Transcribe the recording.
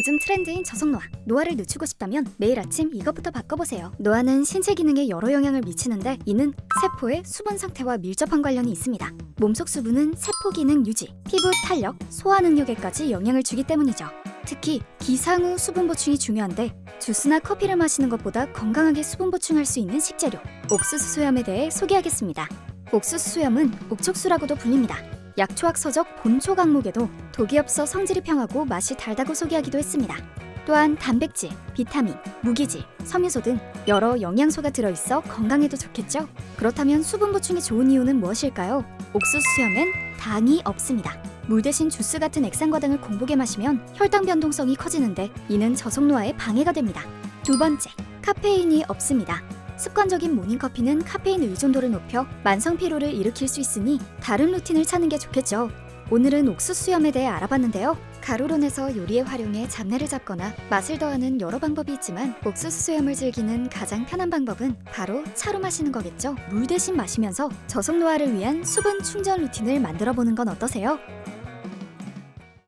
요즘 트렌드인 저속 노화. 노화를 늦추고 싶다면 매일 아침 이것부터 바꿔보세요. 노화는 신체 기능에 여러 영향을 미치는데 이는 세포의 수분 상태와 밀접한 관련이 있습니다. 몸속 수분은 세포 기능 유지, 피부 탄력, 소화 능력에까지 영향을 주기 때문이죠. 특히 기상 후 수분 보충이 중요한데 주스나 커피를 마시는 것보다 건강하게 수분 보충할 수 있는 식재료 옥수수 소염에 대해 소개하겠습니다. 옥수수 소염은 옥촉수라고도 불립니다. 약초학 서적 본초 강목에도 독이 없어 성질이 평하고 맛이 달다고 소개하기도 했습니다. 또한 단백질, 비타민, 무기질, 섬유소 등 여러 영양소가 들어있어 건강에도 좋겠죠? 그렇다면 수분 보충이 좋은 이유는 무엇일까요? 옥수수 수염엔 당이 없습니다. 물 대신 주스 같은 액상과당을 공복에 마시면 혈당 변동성이 커지는데 이는 저속노화에 방해가 됩니다. 두 번째, 카페인이 없습니다. 습관적인 모닝커피는 카페인 의존도를 높여 만성 피로를 일으킬 수 있으니 다른 루틴을 찾는 게 좋겠죠. 오늘은 옥수수 수염에 대해 알아봤는데요. 가루론에서 요리에 활용해 잡내를 잡거나 맛을 더하는 여러 방법이 있지만 옥수수 수염을 즐기는 가장 편한 방법은 바로 차로 마시는 거겠죠. 물 대신 마시면서 저속 노화를 위한 수분 충전 루틴을 만들어 보는 건 어떠세요?